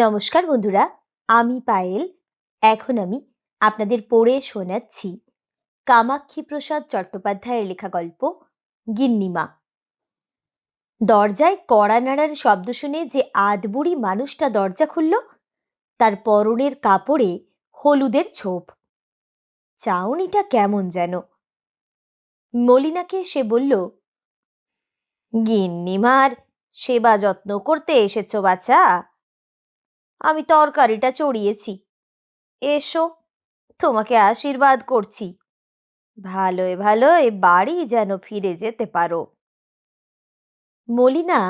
নমস্কার বন্ধুরা, আমি পায়েল। এখন আমি আপনাদের পড়ে শোনাচ্ছি কামাক্ষী প্রসাদ চট্টোপাধ্যায়ের লেখা গল্প, গিন্নিমা। দরজায় কড়া নাড়ার শব্দ শুনে যে আধবুড়ি মানুষটা দরজা খুলল, তার পরনের কাপড়ে হলুদের ছোপ। চাউনিটা কেমন যেন। মলিনাকে সে বলল, গিন্নিমার সেবা যত্ন করতে এসেছ বাচ্চা আমি তরকারিটা চড়িয়েছি। এসো, তোমাকে আশীর্বাদ করছি। ভালোয় ভালোয় বাড়ি যেন ফিরে যেতে পারো। মলিনা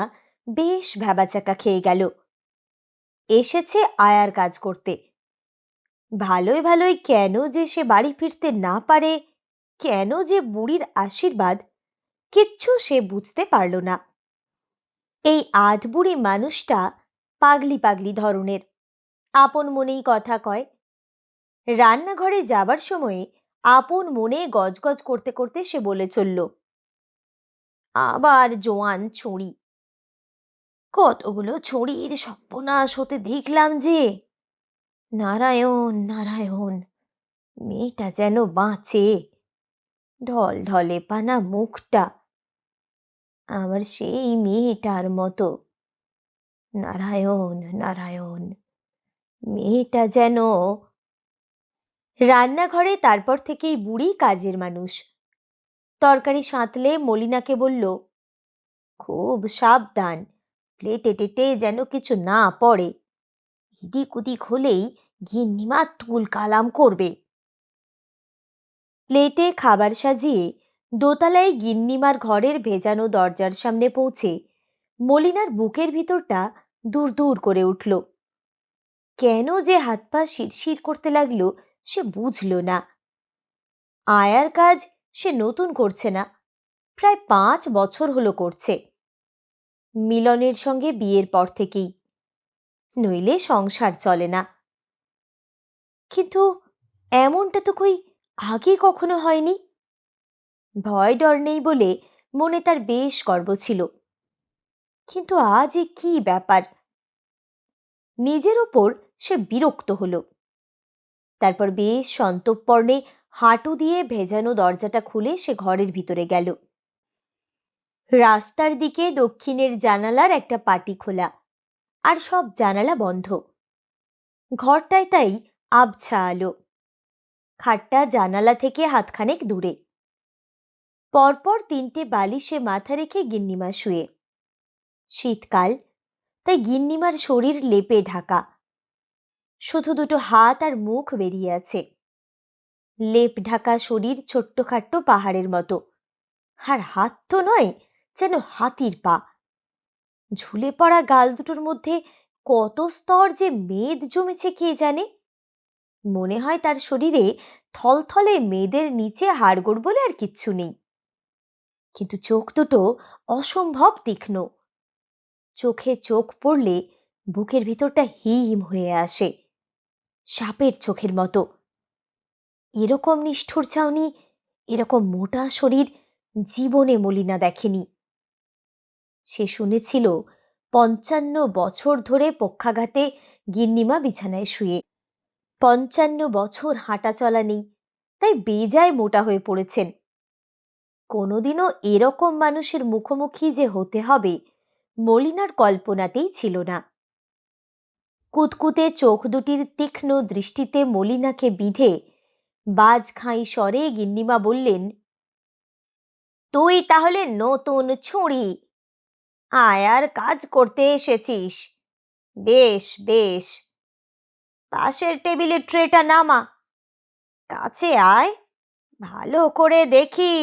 বেশ ভ্যাবাচাকা খেয়ে গেল। এসেছে আয়ার কাজ করতে। ভালোই ভালোই কেন যে সে বাড়ি ফিরতে না পারে, কেন যে বুড়ির আশীর্বাদ, কিচ্ছু সে বুঝতে পারল না। এই আট বুড়ি মানুষটা পাগলি পাগলি ধরনের। আপন মনেই কথা কয়। রান্নাঘরে যাবার সময়ে আপন মনে গজগজ করতে করতে সে বলে চলল, আবার জোয়ান ছড়ি। কতগুলো ছড়ির সর্বনাশ হতে দেখলাম যে। নারায়ণ নারায়ণ, মেয়েটা যেন বাঁচে। ঢল ঢলে পানা মুখটা। আমার সেই মেয়েটার মতো নারায়ণ নারায়ণ, মেয়েটা যেন রান্নাঘরে তারপর থেকেই বুড়ি কাজের মানুষ। তরকারি সাঁতলে মলিনাকে বলল, খুব সাবধান, প্লেটে টেটে যেন কিছু না পড়ে। ইদিক উদিক হলেই গিন্নিমা তুল কালাম করবে। প্লেটে খাবার সাজিয়ে দোতলায় গিন্নিমার ঘরের ভেজানো দরজার সামনে পৌঁছে মলিনার বুকের ভিতরটা দূর দূর করে উঠল। কেন যে হাত পা শিরশির করতে লাগল সে বুঝল না। আয়ার কাজ সে নতুন করছে না, প্রায় পাঁচ বছর হলো করছে। মিলনের সঙ্গে বিয়ের পর থেকেই, নইলে সংসার চলে না। কিন্তু এমনটা তো কই আগে কখনো হয়নি? ভয় ডর নেই বলে মনে তার বেশ গর্ব ছিল। কিন্তু আজ এ কি ব্যাপার? নিজের ওপর সে বিরক্ত হল। তারপর বেশ সন্তপর্ণে হাঁটু দিয়ে ভেজানো দরজাটা খুলে সে ঘরের ভিতরে গেল। রাস্তার দিকে দক্ষিণের জানালার একটা পাটি খোলা, আর সব জানালা বন্ধ। ঘরটায় তাই আবছা আলো। খাটটা জানালা থেকে হাতখানেক দূরে। পরপর তিনটে বালিশে মাথা রেখে গিন্নিমা শুয়ে। শীতকাল তাই গিন্নিমার শরীর লেপে ঢাকা। শুধু দুটো হাত আর মুখ বেরিয়ে আছে। লেপ ঢাকা শরীর ছোট্টখাট্ট পাহাড়ের মতো। আর হাত তো নয়, যেন হাতির পা। ঝুলে পড়া গাল দুটোর মধ্যে কত স্তর যে মেদ জমেছে কে জানে? মনে হয় তার শরীরে থলথলে মেয়েদের নিচে হাড়গোড় বলে আর কিচ্ছু নেই। কিন্তু চোখ দুটো অসম্ভব তীক্ষ্ণ। চোখে চোখ পড়লে বুকের ভিতরটা হিম হয়ে আসে, সাপের চোখের মতো। এরকম নিষ্ঠুর চাউনি এরকম মোটা শরীর জীবনে মলিনা দেখেনি। সে শুনেছিল পঞ্চান্ন বছর ধরে পক্ষাঘাতে গিন্নিমা বিছানায় শুয়ে। পঞ্চান্ন বছর হাঁটা চলা নেই, তাই বেজায় মোটা হয়ে পড়েছেন। কোনোদিনও এরকম মানুষের মুখোমুখি যে হতে হবে মলিনার কল্পনাতেই ছিল না। কুতকুতে চোখ দুটির তীক্ষ্ণ দৃষ্টিতে মলিনাকে বিধে বাজ খাই স্বরে গিন্নিমা বললেন, তুই তাহলে নতুন ছুঁড়ি। আয়ার কাজ করতে এসেছিস। বেশ বেশ। পাশের টেবিলে ট্রেটা নামা। কাছে আয়, ভালো করে দেখি।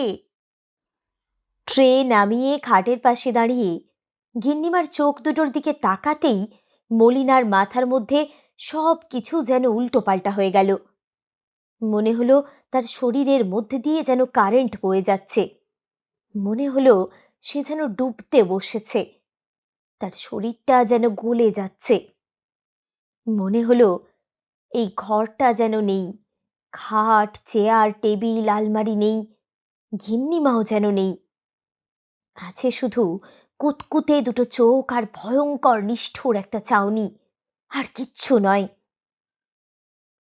ট্রে নামিয়ে খাটের পাশে দাঁড়িয়ে গিন্নিমার চোখ দুটোর দিকে তাকাতেই মলিনার মাথার মধ্যে সব কিছু যেন উল্টো পাল্টা হয়ে গেল। মনে হলো তার শরীরের মধ্যে দিয়ে যেন কারেন্ট বয়ে যাচ্ছে। মনে হলো সে যেন ডুবতে বসেছে। তার শরীরটা যেন গলে যাচ্ছে। মনে হলো এই ঘরটা যেন নেই। খাট, চেয়ার, টেবিল, আলমারি নেই। ঘিন্নিমাও যেন নেই। আছে শুধু কুতকুতে দুটো চোখ আর ভয়ঙ্কর নিষ্ঠুর একটা চাউনি। আর কিচ্ছু নয়।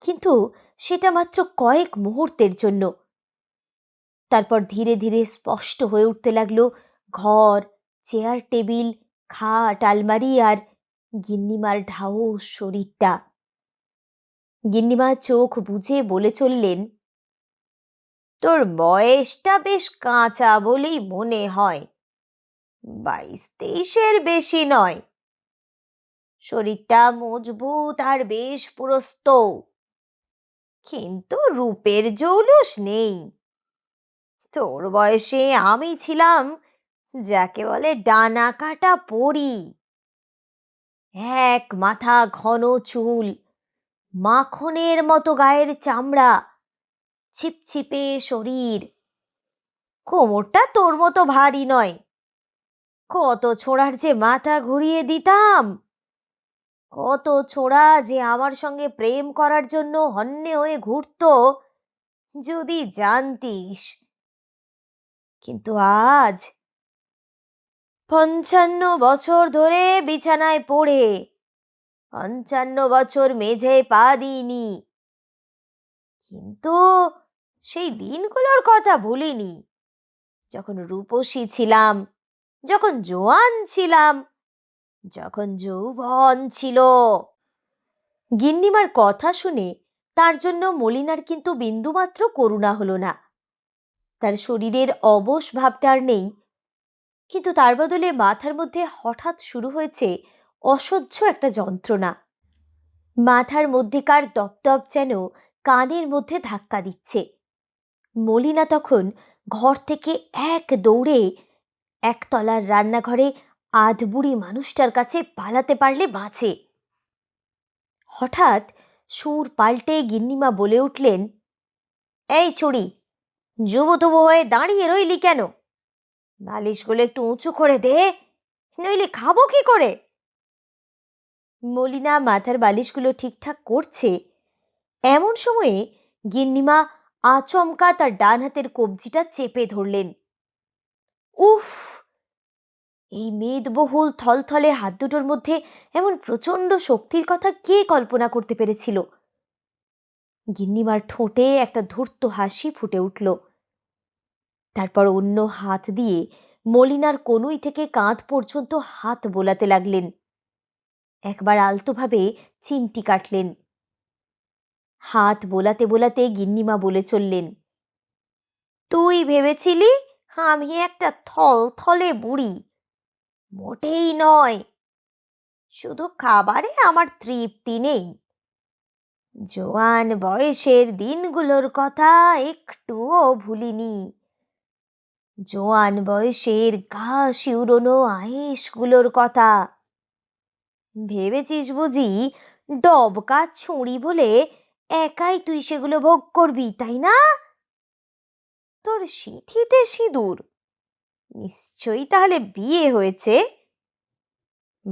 কিন্তু সেটা মাত্র কয়েক মুহূর্তের জন্য। তারপর ধীরে ধীরে স্পষ্ট হয়ে উঠতে লাগল, ঘর, চেয়ার টেবিল, খাট, আলমারি আর গিন্নিমার ঢাউস শরীরটা। গিন্নিমা চোখ বুঝে বলে চললেন, তোর বয়সটা বেশ কাঁচা বলেই মনে হয়। বাইশ তেইশের বেশি নয়। শরীরটা মজবুত আর বেশ পুরস্ত। কিন্তু রূপের জৌলুস নেই। তোর বয়সে আমি ছিলাম যাকে বলে ডানা কাটা পড়ি এক মাথা ঘন চুল, মাখনের মতো গায়ের চামড়া, ছিপছিপে শরীর। কোমরটা তোর মতো ভারী নয়। কত ছোড়ার যে মাথা ঘুরিয়ে দিতাম। কত ছোড়া যে আমার সঙ্গে প্রেম করার জন্য হন্যে হয়ে ঘুরত, যদি জানতিস। কিন্তু আজ পঞ্চান্ন বছর ধরে বিছানায় পড়ে, পঞ্চান্ন বছর মেঝে পা দিইনি। কিন্তু সেই দিনগুলোর কথা ভুলিনি, যখন রূপসী ছিলাম। যখন জোয়ান ছিলাম, যখন যৌবন ছিল। গিন্নিমার কথা শুনে তার জন্য মলিনার কিন্তু বিন্দুমাত্র করুণা হলো না। তার শরীরের অবশ ভাবটা আর নেই। কিন্তু তার বদলে মাথার মধ্যে হঠাৎ শুরু হয়েছে অসহ্য একটা যন্ত্রণা। মাথার মধ্যেকার দপদপ যেন কানের মধ্যে ধাক্কা দিচ্ছে। মলিনা তখন ঘর থেকে এক দৌড়ে একতলার রান্নাঘরে আধবুড়ি মানুষটার কাছে পালাতে পারলে বাঁচে। হঠাৎ সুর পাল্টে গিন্নিমা বলে উঠলেন, এই ছড়ি যুবতবু হয়ে দাঁড়িয়ে রইলি কেন? বালিশগুলো একটু উঁচু করে দে, নইলে খাব কি করে? মলিনা মাথার বালিশগুলো ঠিকঠাক করছে। এমন সময়ে গিন্নিমা আচমকা তার ডান হাতের কবজিটা চেপে ধরলেন। উফ এই মেদবহুল থলথলে হাত দুটোর মধ্যে এমন প্রচণ্ড শক্তির কথা কে কল্পনা করতে পেরেছিল? গিন্নিমার ঠোঁটে একটা ধূর্ত হাসি ফুটে উঠল। তারপর অন্য হাত দিয়ে মলিনার কনুই থেকে কাঁধ পর্যন্ত হাত বোলাতে লাগলেন। একবার আলতোভাবে চিমটি কাটলেন। হাত বোলাতে বোলাতে গিন্নিমা বলে চললেন, তুই ভেবেছিলি আমি একটা থল থলে বুড়ি? মোটেই নয়। শুধু খাবারে আমার তৃপ্তি নেই। জোয়ান বয়সের দিনগুলোর কথা একটুও ভুলিনি। জোয়ান বয়সের গা শিউরনো আয়েসগুলোর কথা। ভেবেছিস বুঝি ডবকা ছুঁড়ি বলে একাই তুই সেগুলো ভোগ করবি, তাই না? তোর সিঁথিতে সিঁদুর। নিশ্চয়ই তাহলে বিয়ে হয়েছে।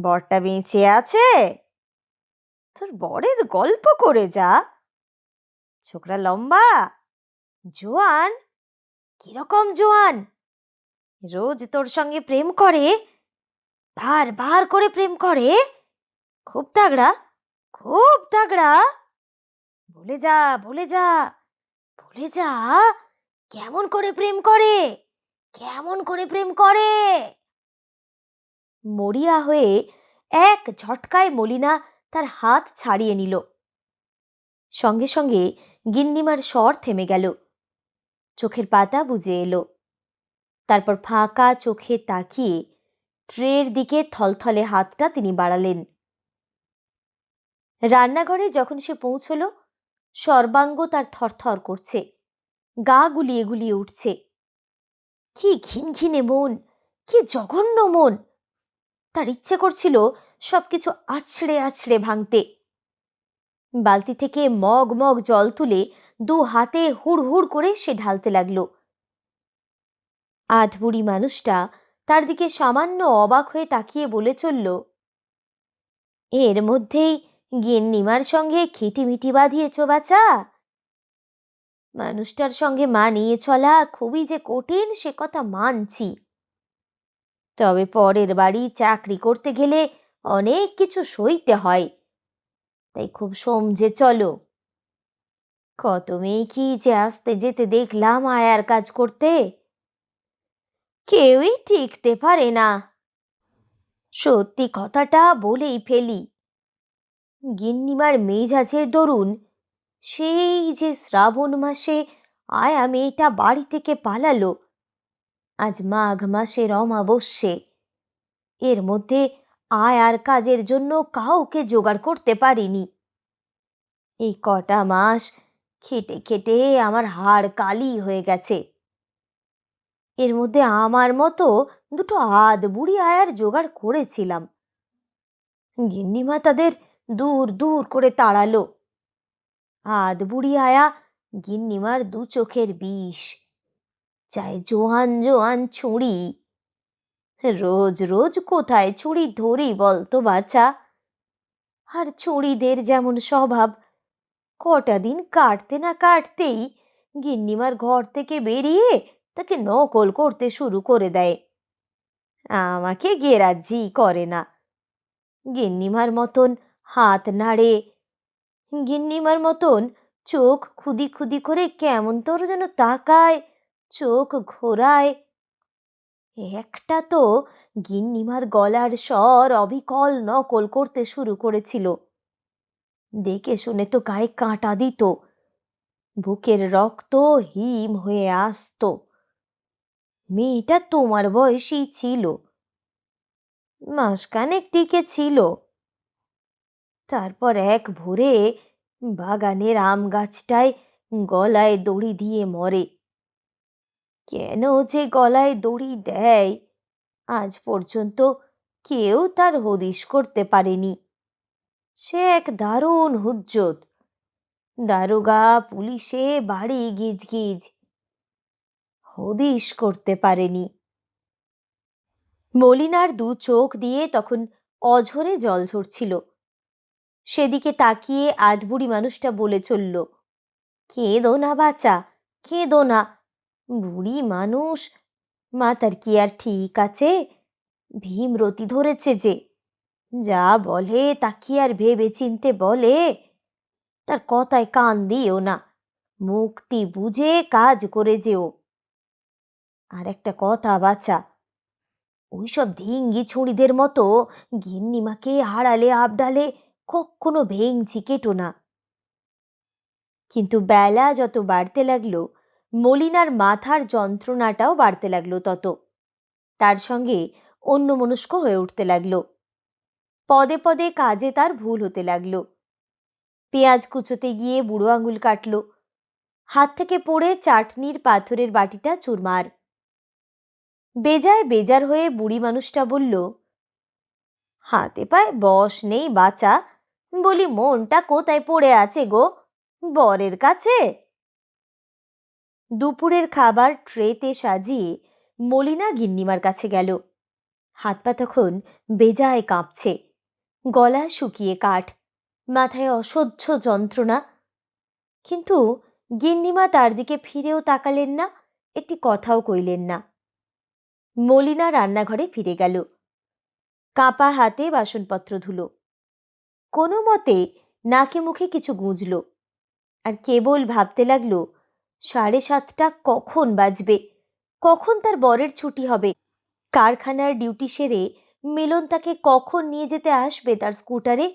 বরটা বেঁচে আছে। তোর বরের গল্প করে যা। ছোকরা লম্বা। জোয়ান? কীরকম জোয়ান? রোজ তোর সঙ্গে প্রেম করে? বার বার করে প্রেম করে? খুব তাগড়া খুব তাগড়া। বলে যা বলে যা বলে যা, কেমন করে প্রেম করে? কেমন করে প্রেম করে? মরিয়া হয়ে এক ঝটকায় মলিনা তার হাত ছাড়িয়ে নিল। সঙ্গে সঙ্গে গিন্নিমার স্বর থেমে গেল। চোখের পাতা বুঝে এলো। তারপর ফাঁকা চোখে তাকিয়ে ট্রের দিকে থলথলে হাতটা তিনি বাড়ালেন। রান্নাঘরে যখন সে পৌঁছল, সর্বাঙ্গ তার থরথর করছে। গা গুলিয়ে গুলিয়ে উঠছে। কি ঘিনঘিনে মন, কি জঘন্য মন। তার ইচ্ছে করছিল সবকিছু আছড়ে আছড়ে ভাঙতে। বালতি থেকে মগ মগ জল তুলে দু হাতে হুড় হুড় করে সে ঢালতে লাগল। আধবুড়ি মানুষটা তার দিকে সামান্য অবাক হয়ে তাকিয়ে বলে চলল, এর মধ্যেই গিন্নিমার সঙ্গে খিটিমিটি বাঁধিয়েছ বাচা মানুষটার সঙ্গে মানিয়ে চলা খুবই যে কঠিন, সে কথা মানছি। তবে পরের বাড়ি চাকরি করতে গেলে অনেক কিছু সইতে হয়। তাই খুব সমঝে চলো। কত মেয়ে কি যে আসতে যেতে দেখলাম আয়ার কাজ করতে। কেউই টিকতে পারে না। সত্যি কথাটা বলেই ফেলি। গিন্নিমার মেজাজের দরুন সেই যে শ্রাবণ মাসে আয়া মেয়েটা বাড়ি থেকে পালালো। আজ মাঘ মাসের অমাবস্যে। এর মধ্যে আয়ার কাজের জন্য কাউকে জোগাড় করতে পারিনি। এই কটা মাস খেটে খেটে আমার হাড় কালি হয়ে গেছে। এর মধ্যে আমার মতো দুটো আধ বুড়ি আয়ার জোগাড় করেছিলাম। গিন্নিমা তাদের দূর দূর করে তাড়ালো। আধ বুড়ি আয়া গিন্নিমার দু চোখের বিষ। চাই জোয়ান জোয়ান ছুরি রোজ রোজ কোথায় ছুরি ধরি বলতো বাছা। আর ছুরিদের যেমন স্বভাব, কটা দিন কাটতে না কাটতেই গিন্নিমার ঘর থেকে বেরিয়ে তাকে নকল করতে শুরু করে দেয়। আমাকে গেরাজ্জি করে না। গিন্নিমার মতন হাত নাড়ে গিন্নিমার মতন চোখ খুদি খুদি করে কেমন তোর যেন তাকায়, চোখ ঘোরায়। একটা তো গিন্নিমার গলার স্বর অবিকল নকল করতে শুরু করেছিল। দেখে শুনে তো গায়ে কাঁটা দিত। বুকের রক্ত হিম হয়ে আসতো। মেয়েটা তোমার বয়সী ছিল। মাসখানেক টিকে ছিল। তারপর এক ভোরে বাগানের আম গাছটায় গলায় দড়ি দিয়ে মরে। কেন যে গলায় দড়ি দেয়, আজ পর্যন্ত কেউ তার হদিশ করতে পারেনি। সে এক দারুণ হুজ্জত। দারোগা পুলিশে বাড়ি গিজ গিজ হদিশ করতে পারেনি। মলিনার দু চোখ দিয়ে তখন অঝরে জল ঝরছিল। সেদিকে তাকিয়ে আটবুড়ি মানুষটা বলে চলল, কেঁদো না বাচ্চা, কেঁদো না। বুড়ি মানুষ, মাতার কি আর ঠিক আছে? ভীমরতি ধরেছে যে, যা বলে তা কি আর ভেবে চিনতে বলে। তার কথায় কান দিও না, মুখটি বুঝে কাজ করে যেও। আর একটা কথা বাচ্চা, ওইসব ধিঙ্গি ছুঁড়িদের মতো গিন্নিমাকে হারালে আবডালে কখনো ভেঙচি কেটো না। কিন্তু বেলা যত বাড়তে লাগল, মলিনার মাথার যন্ত্রণাটাও বাড়তে লাগল তত। তার সঙ্গে অন্যমনস্ক হয়ে উঠতে লাগল। পদে পদে কাজে তার ভুল হতে লাগল। পেঁয়াজ কুচোতে গিয়ে বুড়ো আঙুল কাটলো। হাত থেকে পড়ে চাটনির পাথরের বাটিটা চুরমার। বেজায় বেজার হয়ে বুড়ি মানুষটা বলল, হাতে পায়ে বস নেই বাঁচা বলি, মনটা কোথায় পড়ে আছে গো? বরের কাছে? দুপুরের খাবার ট্রেতে সাজিয়ে মলিনা গিন্নিমার কাছে গেল। হাত পা তখন বেজায় কাঁপছে। গলা শুকিয়ে কাঠ, মাথায় অসহ্য যন্ত্রণা। কিন্তু গিন্নিমা তার দিকে ফিরেও তাকালেন না, একটি কথাও কইলেন না। মলিনা রান্নাঘরে ফিরে গেল। কাঁপা হাতে বাসনপত্র ধুলো। কোনো মতে নাকে মুখে কিছু গুঁজল আর কেবল ভাবতে লাগল, সাড়ে সাতটা কখন বাজবে? কখন তার বরের ছুটি হবে? কারখানার ডিউটি সেরে মিলন তাকে কখন নিয়ে যেতে আসবে তার স্কুটারে?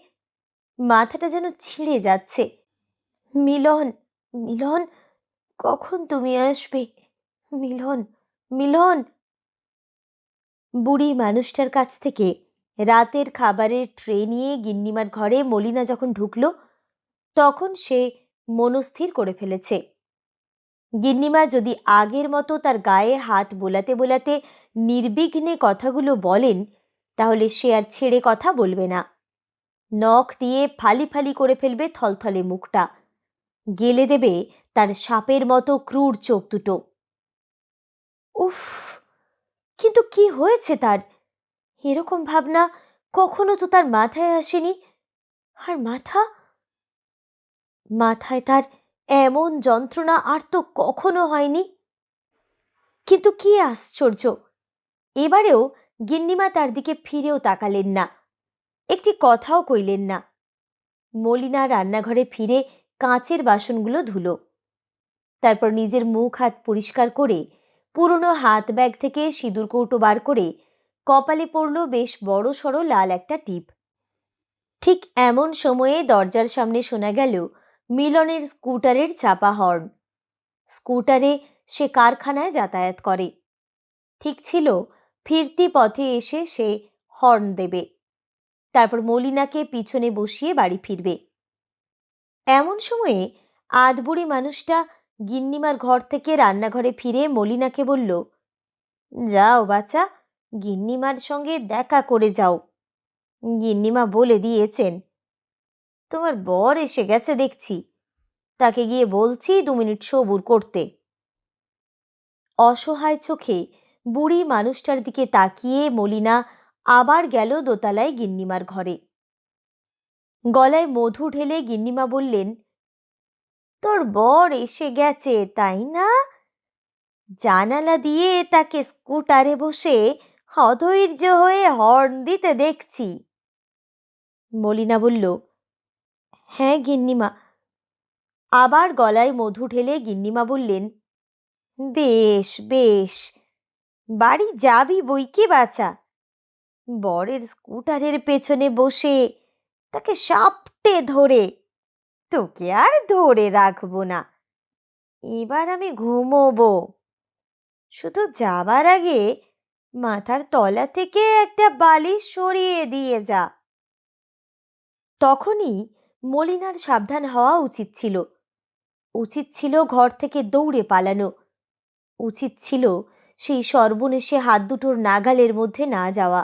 মাথাটা যেন ছিঁড়ে যাচ্ছে। মিলন মিলন, কখন তুমি আসবে? মিলন মিলন! বুড়ি মানুষটার কাছ থেকে রাতের খাবারের ট্রে নিয়ে গিন্নিমার ঘরে মলিনা যখন ঢুকল, তখন সে মনস্থির করে ফেলেছে। গিন্নিমা যদি আগের মতো তার গায়ে হাত বোলাতে বোলাতে নির্বিঘ্নে কথাগুলো বলেন, তাহলে সে আর ছেড়ে কথা বলবে না। নখ দিয়ে ফালি ফালি করে ফেলবে থলথলে মুখটা। গেলে দেবে তার সাপের মতো ক্রূর চোখ দুটো। উফ! কিন্তু কি হয়েছে তার? এরকম ভাবনা কখনো তো তার মাথায় আসেনি। আর মাথা? মাথায় তার এমন যন্ত্রণা আর তো কখনো হয়নি। কিন্তু কি আশ্চর্য! এবারেও গিন্নিমা তার দিকে ফিরেও তাকালেন না। একটি কথাও কইলেন না। মলিনা রান্নাঘরে ফিরে কাঁচের বাসনগুলো ধুলো। তারপর নিজের মুখ হাত পরিষ্কার করে পুরনো হাত ব্যাগ থেকে সিঁদুর কৌটো বার করে কপালে পড়ল বেশ বড় সড়ো লাল একটা টিপ। ঠিক এমন সময়ে দরজার সামনে শোনা গেল মিলনের স্কুটারের চাপা হর্ন। স্কুটারে সে কারখানায় যাতায়াত করে। ঠিক ছিল, ফিরতি পথে এসে সে হর্ন দেবে। তারপর মলিনাকে পিছনে বসিয়ে বাড়ি ফিরবে। এমন সময়ে আধবুড়ি মানুষটা গিন্নিমার ঘর থেকে রান্নাঘরে ফিরে মলিনাকে বলল, যাও বাচ্চা গিন্নিমার সঙ্গে দেখা করে যাও। গিন্নিমা বলে দিয়েছেন, তোমার বর এসে গেছে দেখছি। তাকে গিয়ে বলছি দু মিনিট সবুর করতে। অসহায় চোখে বুড়ি মানুষটার দিকে তাকিয়ে মলিনা আবার গেল দোতলায় গিন্নিমার ঘরে। গলায় মধু ঢেলে গিন্নিমা বললেন, তোর বর এসে গেছে, তাই না? জানালা দিয়ে তাকে স্কুটারে বসে হধৈর্য হয়ে হর্ন দিতে দেখছি। মলিনা বলল হ্যাঁ গিন্নিমা। আবার গলায় মধু ঢেলে গিন্নিমা বললেন, বেশ বেশ, বাড়ি যাবি বই কি বাছা? বরের স্কুটারের পেছনে বসে তাকে সাপটে ধরে, তোকে আর ধরে রাখব না। এবার আমি ঘুমোবো। শুধু যাবার আগে মাথার তলা থেকে একটা বালিশ সরিয়ে দিয়ে যা। তখনই মলিনার সাবধান হওয়া উচিত ছিল। উচিত ছিল ঘর থেকে দৌড়ে পালানো। উচিত ছিল সেই সর্বনেশে হাত দুটোর নাগালের মধ্যে না যাওয়া।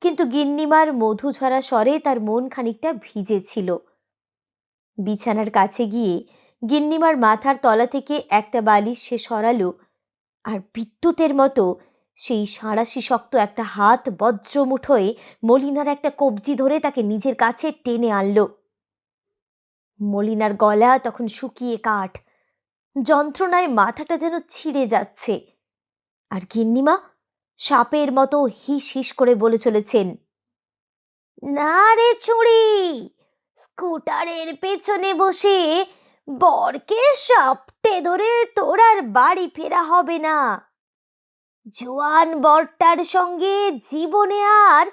কিন্তু গিন্নিমার মধু ঝরা স্বরে তার মন খানিকটা ভিজেছিল বিছানার কাছে গিয়ে গিন্নিমার মাথার তলা থেকে একটা বালিশ সে সরালো, আর বিদ্যুতের মতো সেই সাঁড়াশি শক্ত একটা হাত বজ্র মুঠোয় মলিনার একটা কবজি ধরে তাকে নিজের কাছে টেনে আনলো। মলিনার গলা তখন শুকিয়ে কাঠ। যন্ত্রণায় মাথাটা যেন ছিঁড়ে যাচ্ছে। আর গিন্নিমা সাপের মতো হিস হিস করে বলে চলেছেন, না রে ছুড়ি, স্কুটারের পেছনে বসে বরকে সাপটে ধরে তোর আর বাড়ি ফেরা হবে না। জোয়ান বরটার সঙ্গে জীবনে আর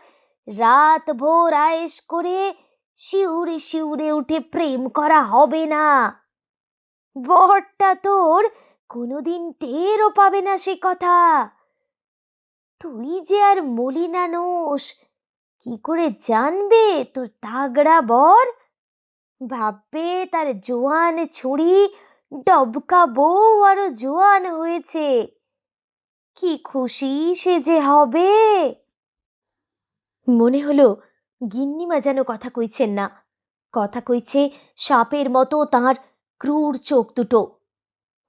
রাত ভোর আয়েস করে শিউরে শিউরে উঠে প্রেম করা হবে না। বরটা তোর কোনোদিন টেরও পাবে না সে কথা। তুই যে আর মলিনা নোস কি করে জানবে তোর তাগড়া বর? ভাববে তার জোয়ান ছুরি, ডবকা বউ আরও জোয়ান হয়েছে। কি খুশি সে যে হবে। মনে হলো, গিন্নিমা যেন কথা কইছেন না। কথা কইছে সাপের মতো তার ক্রূর চোখ দুটো।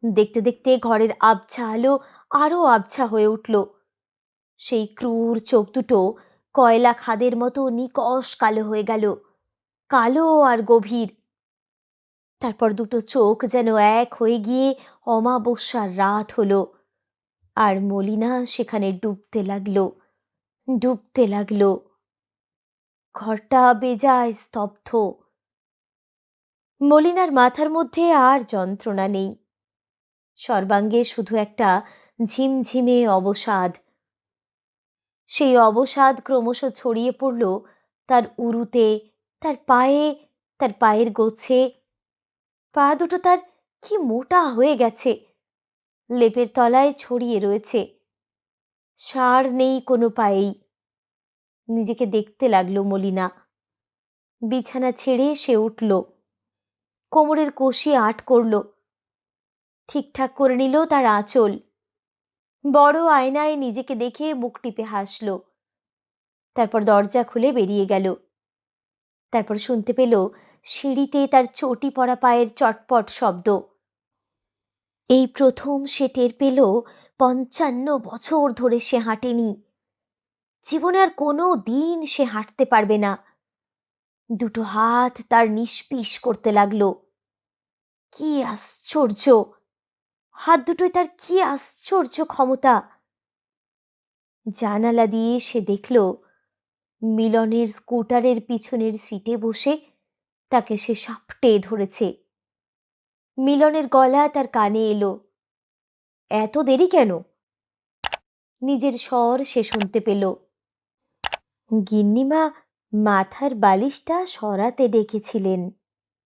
দেখতে দেখতে ঘরের আবছা আলো আরও আবছা হয়ে উঠল। সেই ক্রূর চোখ দুটো কয়লা খাদের মতো নিকষ কালো হয়ে গেল, কালো আর গভীর। তারপর দুটো চোখ যেন এক হয়ে গিয়ে অমাবস্যার রাত হলো। আর মলিনা সেখানে ডুবতে লাগল, ডুবতে লাগল। ঘরটা বেজায় স্তব্ধ। মলিনার মাথার মধ্যে আর যন্ত্রণা নেই। সর্বাঙ্গে শুধু একটা ঝিমঝিমে অবসাদ। সেই অবসাদ ক্রমশ ছড়িয়ে পড়ল তার উরুতে, তার পায়ে, তার পায়ের গোছে। পা দুটো তার কি মোটা হয়ে গেছে। লেপের তলায় ছড়িয়ে রয়েছে। সার নেই কোনো পায়েই। নিজেকে দেখতে লাগল মলিনা। বিছানা ছেড়ে সে উঠল। কোমরের কষি আট করল। ঠিকঠাক করে নিল তার আঁচল। বড় আয়নায় নিজেকে দেখে মুখ টিপে হাসল। তারপর দরজা খুলে বেরিয়ে গেল। তারপর শুনতে পেল সিঁড়িতে তার চটি পড়া পায়ের চটপট শব্দ। এই প্রথম সে টের পেল পঞ্চান্ন বছর ধরে সে হাঁটেনি। জীবনে আর কোনো দিন সে হাঁটতে পারবে না। দুটো হাত তার নিষ্পিস করতে লাগল। কি আশ্চর্য! হাত দুটোয় তার কি আশ্চর্য ক্ষমতা! জানালা দিয়ে সে দেখল, মিলনের স্কুটারের পিছনের সিটে বসে তাকে সে সাপটে ধরেছে। মিলনের গলা তার কানে এলো। এত দেরি কেন? নিজের স্বর সে শুনতে পেল। গিন্নিমা মাথার বালিশটা সরাতে ডেকেছিলেন।